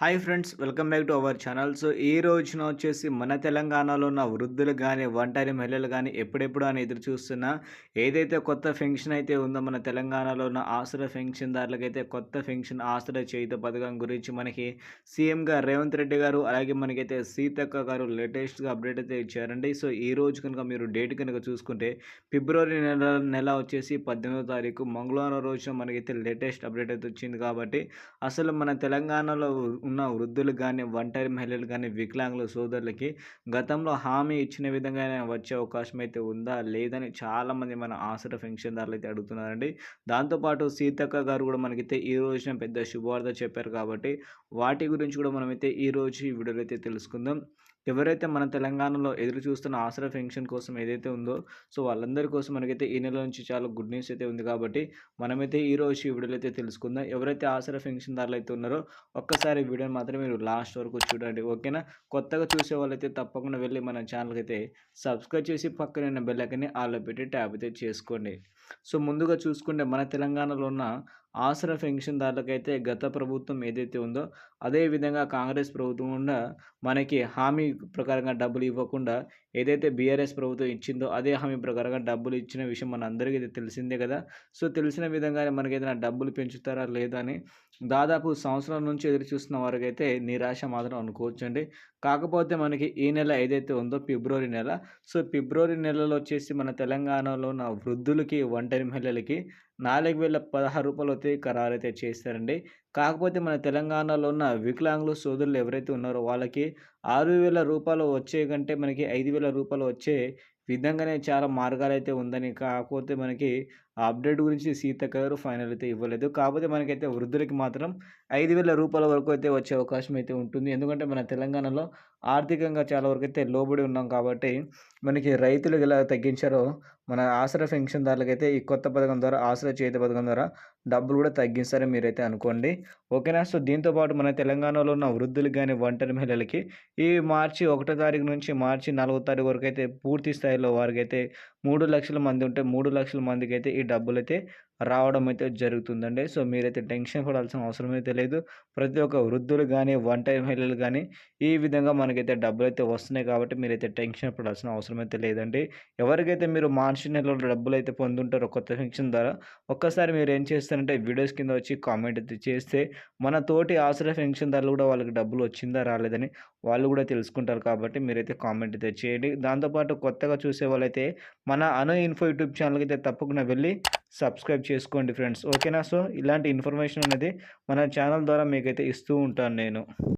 Hi friends welcome back to our channel. So ఈ రోజున వచ్చేసి మన తెలంగాణలో ఉన్న వృద్ధులు కానీ ఒంటరి మహిళలు కానీ ఎప్పుడెప్పుడు అని ఎదురు చూస్తున్న ఏదైతే కొత్త ఫెన్షన్ అయితే ఉందో మన తెలంగాణలో ఉన్న ఆసరా పెన్షన్దారులకైతే కొత్త పెన్షన్ ఆసరా చేయుత పథకం గురించి మనకి సీఎంగా రేవంత్ రెడ్డి గారు అలాగే మనకైతే సీతక్క గారు లేటెస్ట్గా అప్డేట్ అయితే ఇచ్చారండి. సో ఈ రోజు కనుక మీరు డేట్ కనుక చూసుకుంటే ఫిబ్రవరి నెల నెల వచ్చేసి పద్దెనిమిదో తారీఖు మంగళవారం రోజున మనకైతే లేటెస్ట్ అప్డేట్ అయితే వచ్చింది కాబట్టి అసలు మన తెలంగాణలో ఉన్న వృద్ధులు కానీ ఒంటరి మహిళలు కానీ వికలాంగుల సోదరులకి గతంలో హామీ ఇచ్చిన విధంగానే వచ్చే అవకాశం అయితే ఉందా? లేదని చాలామంది మన ఆసర పెన్షన్దారులు అయితే అడుగుతున్నారండి. దాంతోపాటు సీతక్క గారు కూడా మనకైతే ఈ రోజున పెద్ద శుభవార్త చెప్పారు కాబట్టి వాటి గురించి కూడా మనమైతే ఈ రోజు ఈ వీడియోలో అయితే తెలుసుకుందాం. ఎవరైతే మన తెలంగాణలో ఎదురు చూస్తున్న ఆసరా పెన్షన్ కోసం ఏదైతే ఉందో సో వాళ్ళందరి కోసం మనకైతే ఈ నెల నుంచి చాలా గుడ్ న్యూస్ అయితే ఉంది కాబట్టి మనమైతే ఈ రోజు ఈ వీడియోలో అయితే తెలుసుకుందాం. ఎవరైతే ఆసరా పెన్షన్దారులు అయితే ఉన్నారో ఒక్కసారి వీడియోని మాత్రం మీరు లాస్ట్ వరకు చూడండి ఓకేనా? కొత్తగా చూసే వాళ్ళైతే తప్పకుండా వెళ్ళి మన ఛానల్కి అయితే సబ్స్క్రైబ్ చేసి పక్కన బెల్లకని ఆలో పెట్టి ట్యాబ్ అయితే చేసుకోండి. సో ముందుగా చూసుకుంటే మన తెలంగాణలో ఉన్న ఆసరా పెన్షన్దారులకైతే గత ప్రభుత్వం ఏదైతే ఉందో అదే విధంగా కాంగ్రెస్ ప్రభుత్వం కూడా మనకి హామీ ప్రకారంగా డబ్బులు ఇవ్వకుండా ఏదైతే బీఆర్ఎస్ ప్రభుత్వం ఇచ్చిందో అదే హామీ ప్రకారంగా డబ్బులు ఇచ్చిన విషయం మన అందరికీ తెలిసిందే కదా. సో తెలిసిన విధంగానే మనకి ఏదైనా డబ్బులు పెంచుతారా లేదా అని దాదాపు సంవత్సరం నుంచి ఎదురు చూస్తున్న వారికైతే నిరాశ మాత్రం అనుకోవచ్చండి. కాకపోతే మనకి ఈ నెల ఏదైతే ఉందో ఫిబ్రవరి నెల సో ఫిబ్రవరి నెలలో వచ్చేసి మన తెలంగాణలో ఉన్న వృద్ధులకి ఒంటరి మహిళలకి నాలుగు వేల పదహారు రూపాయలు అయితే ఖరారు అయితే చేస్తారండి. కాకపోతే మన తెలంగాణలో ఉన్న వికలాంగులు సోదరులు ఎవరైతే ఉన్నారో వాళ్ళకి ఆరు వేల రూపాయలు వచ్చే కంటే మనకి ఐదు వేల రూపాయలు వచ్చే విధంగానే చాలా మార్గాలు అయితే ఉందని కాకపోతే మనకి అప్డేట్ గురించి సీతక్క గారు ఫైనల్ అయితే ఇవ్వలేదు. కాకపోతే మనకైతే వృద్ధులకి మాత్రం ఐదు వేల రూపాయల వరకు అయితే వచ్చే అవకాశం అయితే ఉంటుంది. ఎందుకంటే మన తెలంగాణలో ఆర్థికంగా చాలా వరకు అయితే లోబడి ఉన్నాం కాబట్టి మనకి రైతులు ఎలా తగ్గించారో మన ఆసరా పెన్షన్దారులకైతే ఈ కొత్త పథకం ద్వారా ఆసరా చేతి పథకం ద్వారా డబ్బులు కూడా తగ్గిస్తారని మీరైతే అనుకోండి. ఓకేనా? సో దీంతోపాటు మన తెలంగాణలో ఉన్న వృద్ధులు కానీ ఒంటరి మహిళలకి ఈ మార్చి ఒకటో తారీఖు నుంచి మార్చి నాలుగో తారీఖు వరకు అయితే పూర్తి స్థాయిలో వారికి అయితే మూడు లక్షల మంది ఉంటే మూడు లక్షల మందికి అయితే ఈ డబ్బులు అయితే రావడం అయితే జరుగుతుందండి. సో మీరైతే టెన్షన్ పడాల్సిన అవసరం అయితే లేదు. ప్రతి ఒక్క వృద్ధులు కానీ వన్ టైం మహిళలు కానీ ఈ విధంగా మనకైతే డబ్బులు అయితే వస్తున్నాయి కాబట్టి మీరైతే టెన్షన్ పడాల్సిన అవసరం అయితే లేదండి. ఎవరికైతే మీరు మార్చి నెలలో డబ్బులు అయితే పొందుంటారో కొత్త పెన్షన్ ద్వారా ఒక్కసారి మీరు ఏం చేస్తారంటే వీడియోస్ కింద వచ్చి కామెంట్ అయితే చేస్తే మన తోటి ఆశ్రయ ద్వారా కూడా వాళ్ళకి డబ్బులు వచ్చిందా రాలేదని వాళ్ళు కూడా తెలుసుకుంటారు కాబట్టి మీరైతే కామెంట్ అయితే చేయండి. దాంతోపాటు కొత్తగా చూసే వాళ్ళైతే మన అను ఇన్ఫో యూట్యూబ్ ఛానల్కి అయితే తప్పకుండా వెళ్ళి సబ్స్క్రైబ్ చేసుకోండి ఫ్రెండ్స్. ఓకేనా? సో ఇలాంటి ఇన్ఫర్మేషన్ అనేది మన ఛానల్ ద్వారా మీకైతే ఇస్తూ ఉంటాను నేను.